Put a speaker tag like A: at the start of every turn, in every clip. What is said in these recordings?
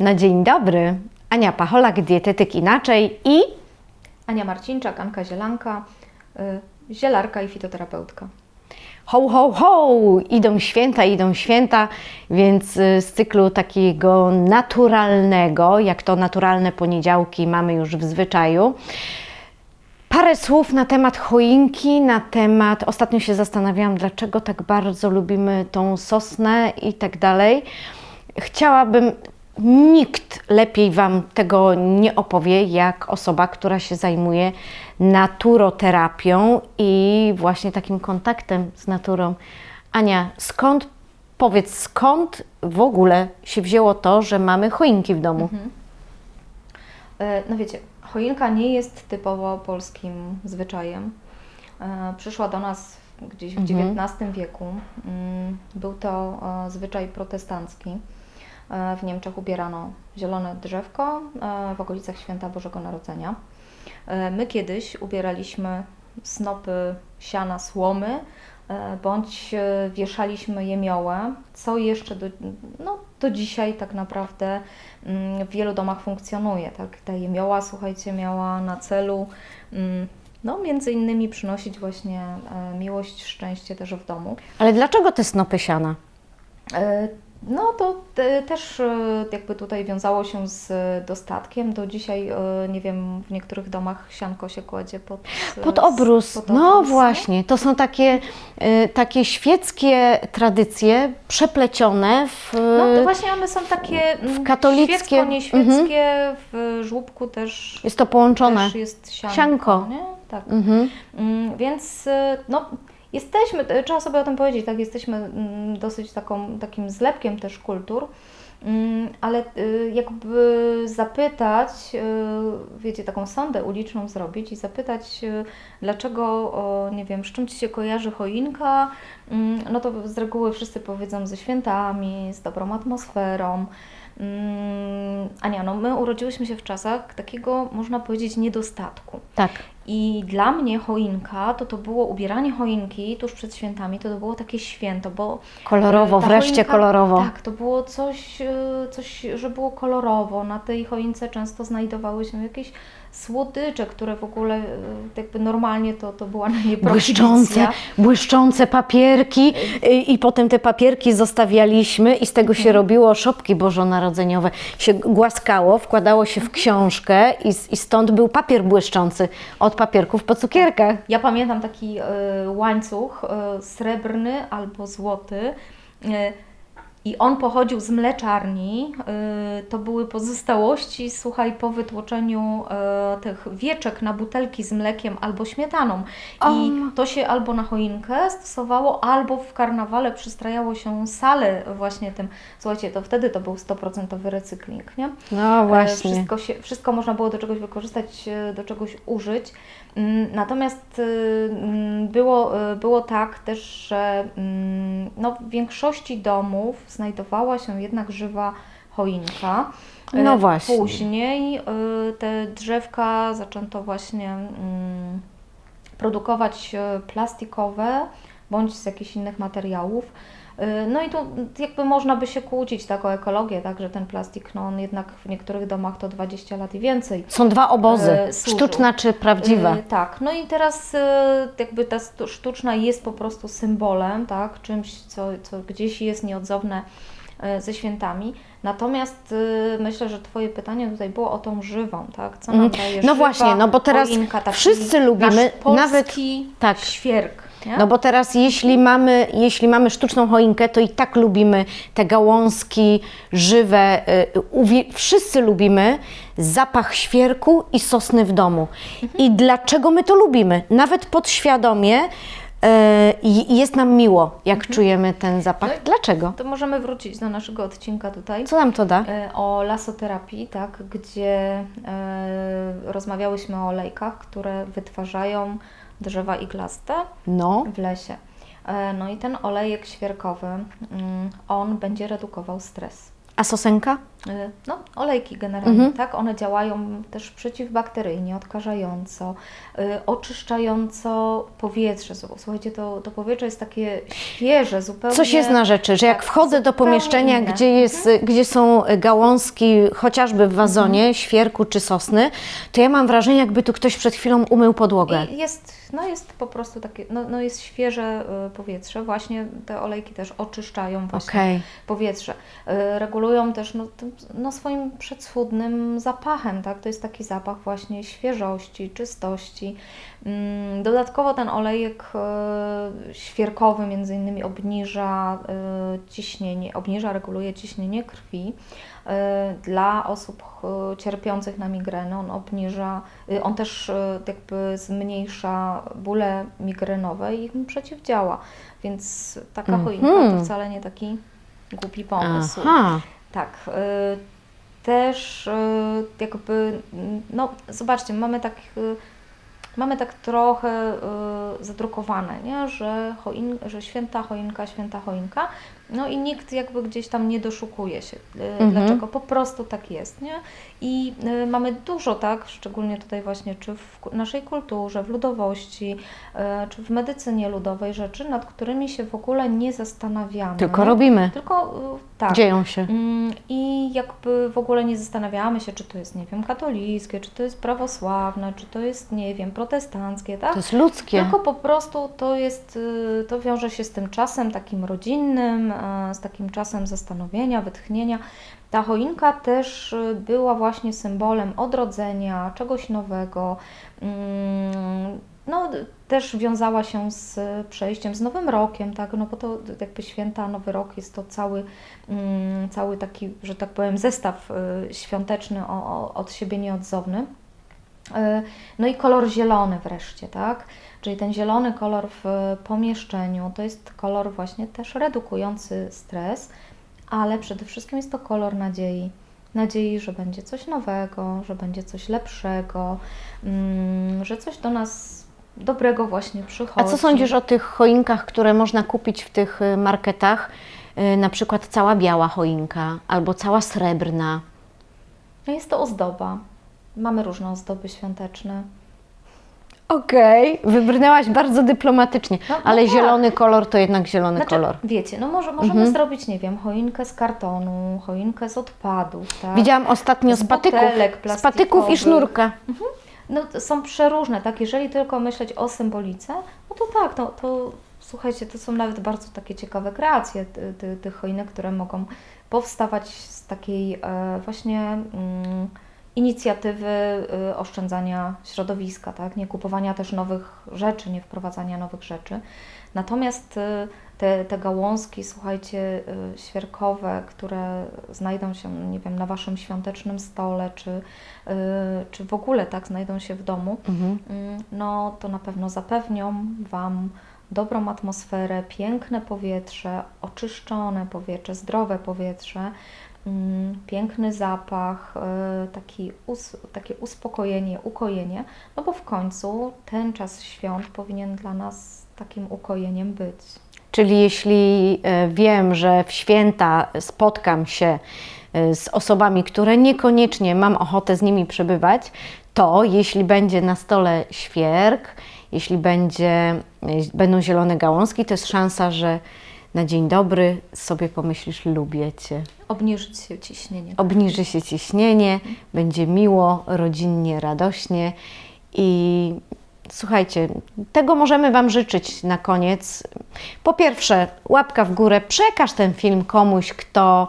A: No dzień dobry. Ania Pacholak, dietetyk inaczej i
B: Ania Marcinczak, Anka Zielanka, y, zielarka i fitoterapeutka.
A: ho, ho, ho! Idą święta, idą święta, więc y, z cyklu takiego naturalnego, jak to naturalne poniedziałki mamy już w zwyczaju. Parę słów na temat choinki, na temat. Ostatnio się zastanawiałam, dlaczego tak bardzo lubimy tą sosnę i tak dalej. Chciałabym, nikt lepiej Wam tego nie opowie, jak osoba, która się zajmuje naturoterapią i właśnie takim kontaktem z naturą. Ania, skąd, powiedz, skąd w ogóle się wzięło to, że mamy choinki w domu?
B: Y, No wiecie, choinka nie jest typowo polskim zwyczajem. Y, Przyszła do nas gdzieś w XIX wieku. Mm, Był to e, zwyczaj protestancki. E, W Niemczech ubierano zielone drzewko e, w okolicach święta Bożego Narodzenia. E, My kiedyś ubieraliśmy snopy siana, słomy, bądź wieszaliśmy jemiołę, co jeszcze do, no, do dzisiaj tak naprawdę mm, w wielu domach funkcjonuje. Tak? Ta jemioła, słuchajcie, miała na celu mm, no, między innymi przynosić właśnie miłość, szczęście też w domu.
A: Ale dlaczego te snopy siana?
B: E, No to te, też e, jakby tutaj wiązało się z dostatkiem. Do dzisiaj, e, nie wiem, w niektórych domach sianko się kładzie pod, e,
A: Pod obrus.
B: pod
A: No
B: obrus, nie?
A: właśnie, to są takie, takie świeckie tradycje przeplecione w.
B: No to właśnie one są takie mm,
A: katolickie-
B: świecko, nieświeckie, w żłóbku też,
A: Jest to połączone.
B: też jest sianko.
A: Sianko.
B: Nie? Tak.
A: Mhm.
B: Mm, Więc no, jesteśmy, y, trzeba sobie o tym powiedzieć, tak, jesteśmy mm, dosyć taką, takim zlepkiem też kultur, Mm, ale y, jakby zapytać, y, wiecie, taką sondę uliczną zrobić i zapytać, y, dlaczego, nie wiem, z czym Ci się kojarzy choinka, Mm, no to z reguły wszyscy powiedzą ze świętami, z dobrą atmosferą. Mm, Ania, no my urodziłyśmy się w czasach takiego, można powiedzieć, niedostatku.
A: Tak.
B: I dla mnie choinka to to było ubieranie choinki tuż przed świętami, to to było takie święto, bo
A: Kolorowo,
B: e, ta
A: wreszcie
B: choinka-
A: kolorowo.
B: Tak, to było coś, e, coś, że było kolorowo. Na tej choince często znajdowały się jakieś słodycze, które w ogóle e, jakby normalnie to, to była na nie
A: Błyszczące, błyszczące papierki y, i potem te papierki zostawialiśmy i z tego
B: Mhm.
A: się robiło szopki bożonarodzeniowe. Się głaskało, wkładało się w książkę i, i stąd był papier błyszczący od papierków po cukierkach.
B: Ja pamiętam taki e, łańcuch e, srebrny albo złoty. e, I on pochodził z mleczarni. e, To były pozostałości, słuchaj, po wytłoczeniu e, tych wieczek na butelki z mlekiem albo śmietaną. I to się albo na choinkę stosowało, albo w karnawale przystrajało się salę właśnie tym. Słuchajcie, to wtedy to był 100% recykling, nie?
A: No
B: E,
A: właśnie.
B: Wszystko, się, wszystko można było do czegoś wykorzystać, e, do czegoś użyć. Mm, Natomiast y, mm, było, y, było tak też, że mm, no, w większości domów znajdowała się jednak żywa choinka. E,
A: No właśnie.
B: Później y, te drzewka zaczęto właśnie mm, produkować e, plastikowe bądź z jakichś innych materiałów. Y, No i tu jakby można by się kłócić tak o ekologię, tak, że ten plastik, no on jednak w niektórych domach to 20 lat i więcej.
A: Są dwa obozy,
B: E, służył.
A: sztuczna czy prawdziwa.
B: Y, tak, no i teraz y, jakby ta sztuczna jest po prostu symbolem, tak, czymś, co, co gdzieś jest nieodzowne y, ze świętami. Natomiast y, myślę, że Twoje pytanie tutaj było o tą żywą, tak? Co nam
A: Mhm.
B: daje
A: No
B: żywa
A: właśnie, no bo teraz
B: taki
A: wszyscy lubimy,
B: polski
A: nawet- tak.
B: świerk,
A: No bo teraz jeśli mamy, jeśli mamy sztuczną choinkę, to i tak lubimy te gałązki żywe. y, wszyscy lubimy zapach świerku i sosny w domu. I dlaczego my to lubimy? Nawet podświadomie i- jest nam miło, jak czujemy ten zapach.
B: No i-
A: Dlaczego?
B: To możemy wrócić do naszego odcinka tutaj.
A: Co nam to da?
B: e, o lasoterapii, tak, gdzie e, rozmawiałyśmy o olejkach, które wytwarzają drzewa iglaste
A: No,
B: w lesie. E, No i ten olejek świerkowy, mm, on będzie redukował stres.
A: a sosenka?
B: Y, No, olejki generalnie,
A: Mhm.
B: tak? One działają też przeciwbakteryjnie, odkażająco, y, oczyszczająco powietrze. Słuchajcie, to, to powietrze jest takie świeże, zupełnie.
A: Coś jest na rzeczy, że jak
B: tak,
A: wchodzę do pomieszczenia,
B: inne.
A: gdzie, jest, gdzie są gałązki, chociażby w wazonie,
B: Mhm.
A: świerku czy sosny, to ja mam wrażenie, jakby tu ktoś przed chwilą umył podłogę.
B: I jest, no jest po prostu takie, no, no jest świeże y, powietrze. Właśnie te olejki też oczyszczają właśnie
A: Okej.
B: powietrze. Regulują też no, no, swoim przedschudnym zapachem, tak? To jest taki zapach właśnie świeżości, czystości. Mm, Dodatkowo ten olejek y, świerkowy między innymi obniża y, ciśnienie, obniża, reguluje ciśnienie krwi. Y, Dla osób cierpiących na migrenę on obniża, on też jakby zmniejsza bóle migrenowe i im przeciwdziała. Więc taka choinka
A: Mhm.
B: to wcale nie taki głupi pomysł.
A: Aha.
B: Tak. y, Też y, jakby, no zobaczcie, mamy tak, y, mamy tak trochę zadrukowane, nie? Że, choin, że święta choinka, święta choinka, no i nikt jakby gdzieś tam nie doszukuje się, y,
A: Mhm.
B: dlaczego po prostu tak jest, nie? I y, mamy dużo, tak, szczególnie tutaj właśnie, czy w naszej kulturze, w ludowości, y, czy w medycynie ludowej rzeczy, nad którymi się w ogóle nie zastanawiamy.
A: Tylko robimy.
B: Tylko tak.
A: Dzieją się.
B: Mm, I jakby w ogóle nie zastanawiamy się, czy to jest, nie wiem, katolickie, czy to jest prawosławne, czy to jest, nie wiem, protestanckie, tak?
A: To jest ludzkie.
B: Tylko po prostu to jest, to wiąże się z tym czasem takim rodzinnym, z takim czasem zastanowienia, wytchnienia. Ta choinka też y, była właśnie symbolem odrodzenia, czegoś nowego. Mm, No, też wiązała się z przejściem, z Nowym Rokiem, tak? No bo to jakby święta, Nowy Rok jest to cały, mm, cały taki, że tak powiem, zestaw y, świąteczny, od siebie nieodzowny. Y, No i kolor zielony wreszcie, tak? Czyli ten zielony kolor w pomieszczeniu to jest kolor właśnie też redukujący stres, ale przede wszystkim jest to kolor nadziei. Nadziei, że będzie coś nowego, że będzie coś lepszego, mm, że coś do nas dobrego właśnie
A: A
B: przychodzi.
A: co sądzisz o tych choinkach, które można kupić w tych y, marketach? Y, Na przykład cała biała choinka albo cała srebrna.
B: No jest to ozdoba. Mamy różne ozdoby świąteczne.
A: Okej, wybrnęłaś bardzo dyplomatycznie,
B: No, no
A: ale
B: tak.
A: zielony kolor to jednak zielony
B: Znaczy,
A: kolor.
B: wiecie, no może, możemy
A: Mhm.
B: zrobić, nie wiem, choinkę z kartonu, choinkę z odpadów, tak?
A: Widziałam ostatnio
B: Z
A: z patyków,
B: butelek
A: z patyków i
B: plastikowych.
A: sznurka.
B: No to są przeróżne, tak? Jeżeli tylko myśleć o symbolice, no to tak, no to słuchajcie, to są nawet bardzo takie ciekawe kreacje ty, ty, tych choinek, które mogą powstawać z takiej e, właśnie mm, inicjatywy y, oszczędzania środowiska, tak? Nie kupowania też nowych rzeczy, nie wprowadzania nowych rzeczy. Natomiast y, te, te gałązki, słuchajcie, y, świerkowe, które znajdą się, nie wiem, na Waszym świątecznym stole, czy, czy w ogóle tak znajdą się w domu,
A: Mhm.
B: mm, no to na pewno zapewnią Wam dobrą atmosferę, piękne powietrze, oczyszczone powietrze, zdrowe powietrze, piękny zapach, y, taki us, takie uspokojenie, ukojenie, no bo w końcu ten czas świąt powinien dla nas takim ukojeniem być.
A: Czyli jeśli e, wiem, że w święta spotkam się e, z osobami, które niekoniecznie mam ochotę z nimi przebywać, to jeśli będzie na stole świerk, jeśli będzie, e, będą zielone gałązki, to jest szansa, że na dzień dobry sobie pomyślisz, lubię Cię.
B: Obniżyć się ciśnienie.
A: Obniży się ciśnienie, będzie miło, rodzinnie, radośnie i słuchajcie, tego możemy Wam życzyć na koniec. Po pierwsze, łapka w górę, przekaż ten film komuś, kto,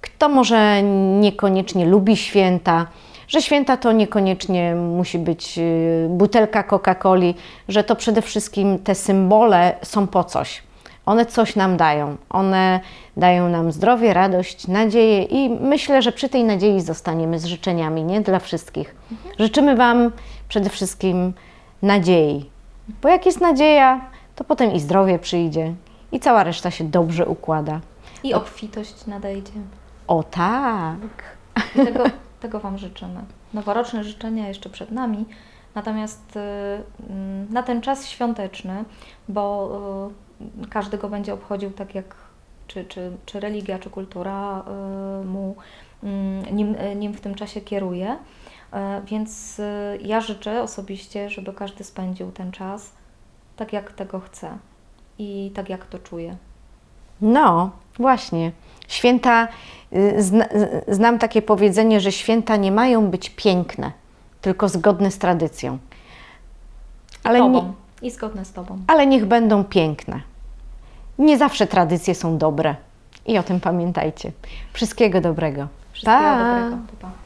A: kto może niekoniecznie lubi święta, że święta to niekoniecznie musi być y, butelka Coca-Coli, że to przede wszystkim te symbole są po coś. One coś nam dają. One dają nam zdrowie, radość, nadzieję i myślę, że przy tej nadziei zostaniemy z życzeniami, nie? Dla wszystkich. Życzymy Wam przede wszystkim nadziei. Bo jak jest nadzieja, to potem i zdrowie przyjdzie i cała reszta się dobrze układa.
B: I obfitość nadejdzie.
A: O tak!
B: I tego, tego Wam życzymy. Noworoczne życzenia jeszcze przed nami. Natomiast y, mm, na ten czas świąteczny, bo y, każdy go będzie obchodził tak jak czy, czy, czy religia, czy kultura y, mu mm, nim, e, nim w tym czasie kieruje. E, Więc ja życzę osobiście, żeby każdy spędził ten czas tak, jak tego chce i tak, jak to czuje.
A: No, właśnie. Święta, y, zna, y, znam takie powiedzenie, że święta nie mają być piękne, tylko zgodne z tradycją. Ale, nie,
B: i zgodne z Tobą.
A: ale niech będą piękne. Nie zawsze tradycje są dobre. I o tym pamiętajcie. Wszystkiego dobrego.
B: Wszystkiego
A: Pa!
B: dobrego. Pa.